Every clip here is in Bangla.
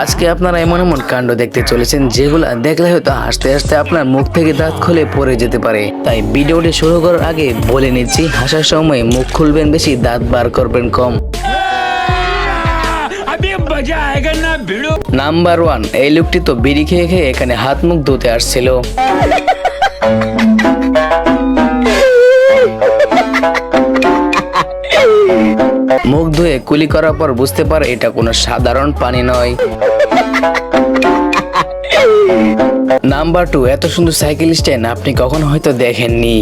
আজকে আপনারা এমন এমন কাণ্ড দেখতে চলেছেন যেগুলো দেখলে হয়তো হাসতে হাসতে আপনার মুখ থেকে দাঁত খুলে পড়ে যেতে পারে। তাই ভিডিওটি শুরু করার আগে বলে নিচ্ছি, হাসার সময় মুখ খুলবেন বেশি, দাঁত বার করবেন কম। নাম্বার ওয়ান, এই লোকটি তো বিড়ি খেয়ে খেয়ে এখানে হাত মুখ ধুতে আসছিল। মুখ ধুয়ে কুলি করার পর বুঝতে পারে এটা কোনো সাধারণ পানি নয়। নাম্বার টু এত সুন্দর সাইকেল স্ট্যান্ড আপনি কখনো হয়তো দেখেননি।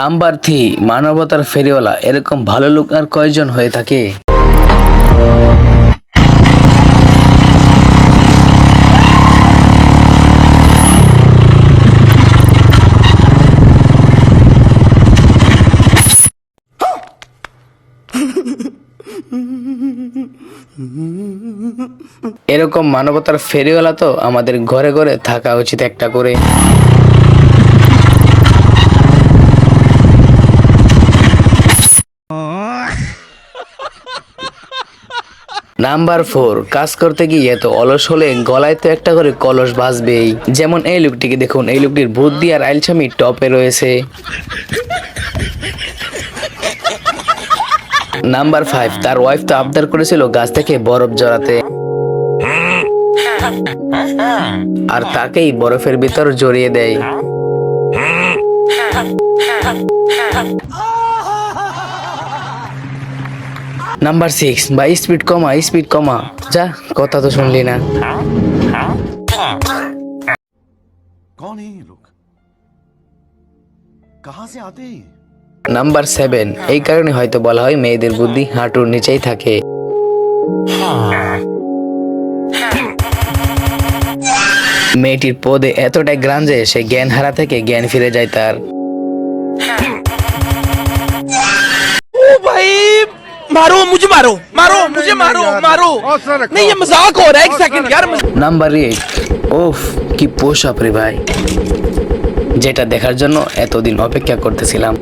নাম্বার থ্রি, মানবতার ফেরিওয়ালা। এরকম ভালো লোক আর কয়জন হয়ে থাকে? এরকম মানবতার ফেরিওয়ালা তো আমাদের ঘরে ঘরে থাকা উচিত একটা করে। নাম্বার ফোর কাজ করতে গিয়ে এত অলস হলে গলায় তো একটা করে কলস বাজবেই। যেমন এই লোকটিকে দেখুন, এই লোকটির বুদ্ধি আর আইলছামি টপে রয়েছে। নাম্বার ফাইভ তার ওয়াইফ তো আবদার করেছিল গাছ থেকে বরফ জড়াতে। আর তাকেই বরফের ভিতর জড়িয়ে দেয়। নাম্বার সিক্স বা স্পিড কমা স্পিড কমা যা কথা তো শুনলি না कौन है ये लोग कहां से आते हैं ये? নাম্বার সেভেন এই কারণে হয়তো বলা হয় মেয়েদের বুদ্ধি হাঁটুর নিচেই থাকে মেয়েটির পদে এতটাই গ্রান যে সে জ্ঞান হারা থেকে জ্ঞান ফিরে যায় তার भाई मारो मुझे मारो मारो मुझे मारो मारो नहीं ये मजाक हो रहा है एक सेकंड यार मजाक- নাম্বার এইট ওফ কি পোষাপ রে ভাই যেটা দেখার জন্য এতদিন অপেক্ষা করতেছিলাম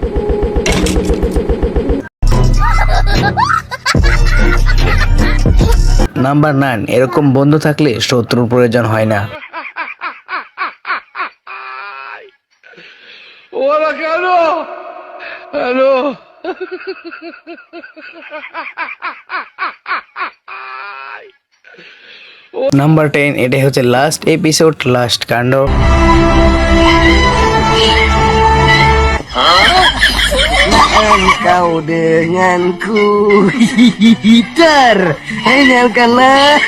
নাম্বার নাইন এরকম বন্ধু থাকলে শত্রুর প্রয়োজন হয় না নাম্বার টেন এটাই হচ্ছে লাস্ট এপিসোড লাস্ট কাণ্ড Engkau denganku Hihihi Ter Hanyakanlah